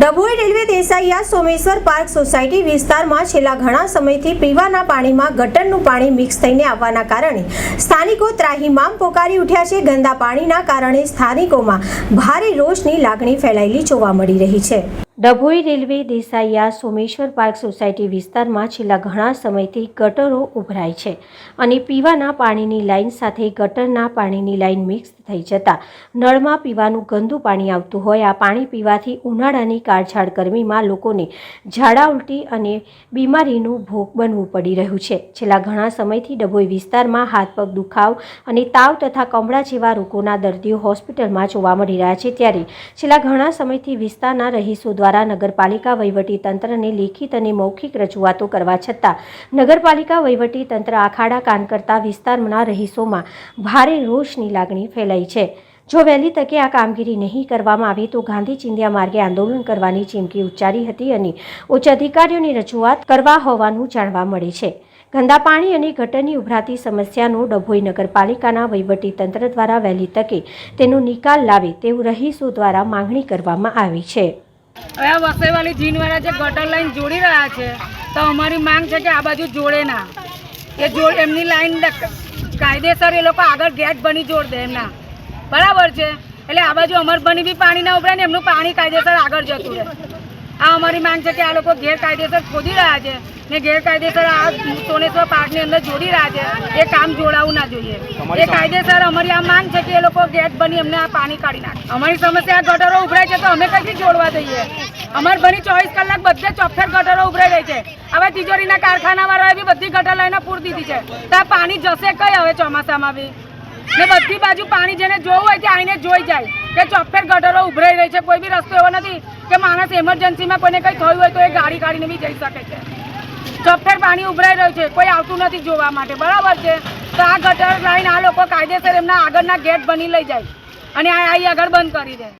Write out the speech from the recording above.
Dabhoi railway Desaiya Someshwar park society વિસ્તારમાં છેલ્લા ઘણા સમયથી પીવાના પાણીમાં ગટરનું પાણી મિક્સ થઈને આવવાના કારણે સ્થાનિકો ત્રાહીમામ પોકારી ઉઠ્યા છે. ગંદા પાણીના કારણે સ્થાનિકોમાં ભારે રોષની લાગણી ફેલાયેલી જોવા મળી રહી છે. Dabhoi railway Desaiya Someshwar park society વિસ્તારમાં છેલ્લા ઘણા સમયથી ગટરો ઉભરાય છે અને પીવાના પાણીની લાઇન સાથે ગટરના પાણીની લાઇન મિક્સ થઈ જતાં નળમાં પીવાનું ગંદુ પાણી આવતું હોય આ પાણી પીવાથી ઉનાળાની કાળઝાળ ગરમીમાં લોકોને ઝાડા ઉલટી અને બીમારીનું ભોગ બનવું પડી રહ્યું છે. છેલ્લા ઘણા સમયથી ડભોઈ વિસ્તારમાં હાથ પગ દુખાવ અને તાવ તથા કમળા જેવા રોગોના દર્દીઓ હોસ્પિટલમાં જોવા મળી રહ્યા છે ત્યારે છેલ્લા ઘણા સમયથી વિસ્તારના રહીશો દ્વારા નગરપાલિકા વહીવટી તંત્રને લેખિત અને મૌખિક રજૂઆતો કરવા છતાં નગરપાલિકા વહીવટી તંત્ર આખાડા કાન કરતા વિસ્તારના રહીશોમાં ભારે રોષની લાગણી ફેલાઈ છે. જો વહેલી તકે આ કામગીરી નહીં કરવામાં આવે તો ગાંધી ચિંધ્યા માર્ગે આંદોલન કરવાની ચીમકી ઉચ્ચારી હતી અને ઉચ્ચ અધિકારીઓની રજૂઆત કરવા હોવાનું જાણવા મળે છે. ગંદા પાણી અને ગટરની ઉભરાતી સમસ્યાનો ડભોઈ નગરપાલિકાના તંત્ર દ્વારા વહેલી તકે તેનો નિકાલ લાવે તેવું રહીશો દ્વારા માંગણી કરવામાં આવી છે. હવે આ વસઈવાળી જીનવાળા જે ગટર લાઈન જોડી રહ્યા છે, તો અમારી માંગ છે કે આ બાજુ જોડે ના. એ જોડ એમની લાઈન કાયદેસર એ લોકો આગળ ગેટ બની જોડ દે એમના. બરાબર છે? એટલે આ બાજુ અમર બની બી પાણી ના ઉભરાય ને એમનું પાણી કાયદેસર આગળ જતું રહે. આ અમારી માંગ છે કે આ લોકો ગેરકાયદેસર ખોદી રહ્યા છે ને ગેરકાયદેસર આ સોનેશ્વર પાર્કની અંદર જોડી રહ્યા છે. એ કામ જોડાવું ના જોઈએ. એ કાયદેસર અમારી આ માંગ છે કે એ લોકો ગેટ બની અમને આ પાણી કાઢી નાખે. અમારી સમસ્યા આ ગટરો ઉભરાય છે તો અમે કઈથી જોડવા દઈએ અમારે ભણી ચોવીસ કલાક બધે ચોફેર ગટરો ઉભરાઈ રહી છે. હવે તિજોરીના કારખાના વાળાએ બી બધી ગટર લઈને પૂર દીધી છે. તો પાણી જશે કઈ હવે ચોમાસામાં બી? ને બધી બાજુ પાણી જેને જોવું હોય તે આવીને જોઈ જાય કે ચોફેર ગટરો ઉભરાઈ રહી છે, કોઈ બી રસ્તો એવો નથી કે માણસ એમરજન્સીમાં કોઈને કંઈ થયું હોય તો એ ગાડી કાઢીને બી જઈ શકે છે. ચોફેર પાણી ઉભરાઈ રહ્યું છે, કોઈ આવતું નથી જોવા માટે, બરાબર છે? તો આ ગટર લાઈન આ લોકો કાયદેસર એમના આગળના ગેટ બની લઈ જાય. અને આ આગળ બંધ કરી દે.